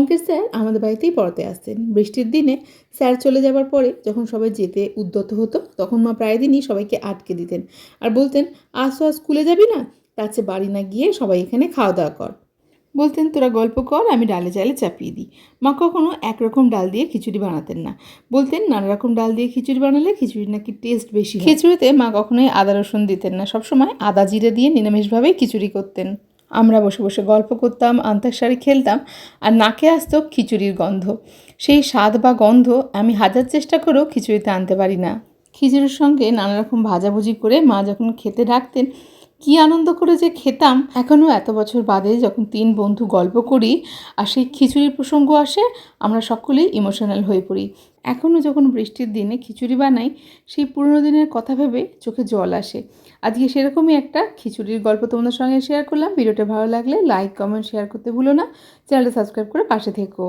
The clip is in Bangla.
অঙ্কের স্যার আমাদের বাড়িতেই পড়াতে আসতেন। বৃষ্টির দিনে স্যার চলে যাবার পরে যখন সবাই যেতে উদ্যত হতো, তখন মা প্রায় দিনই সবাইকে আটকে দিতেন আর বলতেন, আজ তো স্কুলে যাবি না? তার চেয়ে বাড়ি না গিয়ে সবাই এখানে খাওয়া দাওয়া কর। বলতেন, তোরা গল্প কর, আমি ডালে চালে চাপিয়ে দিই। মা কখনো একরকম ডাল দিয়ে খিচুড়ি বানাতেন না। বলতেন, নানা রকম ডাল দিয়ে খিচুড়ি বানালে খিচুড়ি নাকি টেস্ট বেশি খিচুড়িতে মা কখনোই আদা রসুন দিতেন না। সবসময় আদা জিরে দিয়ে নিরামিষভাবেই খিচুড়ি করতেন। আমরা বসে বসে গল্প করতাম, আন্তাক্ষরি খেলতাম, আর নাকে আসতো খিচুড়ির গন্ধ। সেই স্বাদ বা গন্ধ আমি হাজার চেষ্টা করেও খিচুড়িতে আনতে পারি না। খিচুড়ির সঙ্গে নানা রকম ভাজাভুজি করে মা যখন খেতে ডাকতেন কি আনন্দ করে যে খেতাম। এখনও এত বছর বাদে যখন তিন বন্ধু গল্প করি আর সেই খিচুড়ির প্রসঙ্গ আসে, আমরা সকলেই ইমোশনাল হয়ে পড়ি। এখনও যখন বৃষ্টির দিনে খিচুড়ি বানাই, সেই পুরনো দিনের কথা ভেবে চোখে জল আসে। আজকে সেরকমই একটা খিচুড়ির গল্প তোমাদের সঙ্গে শেয়ার করলাম। ভিডিওটা ভালো লাগলে লাইক কমেন্ট শেয়ার করতে ভুলো না। চ্যানেলটা সাবস্ক্রাইব করে পাশে থেকো।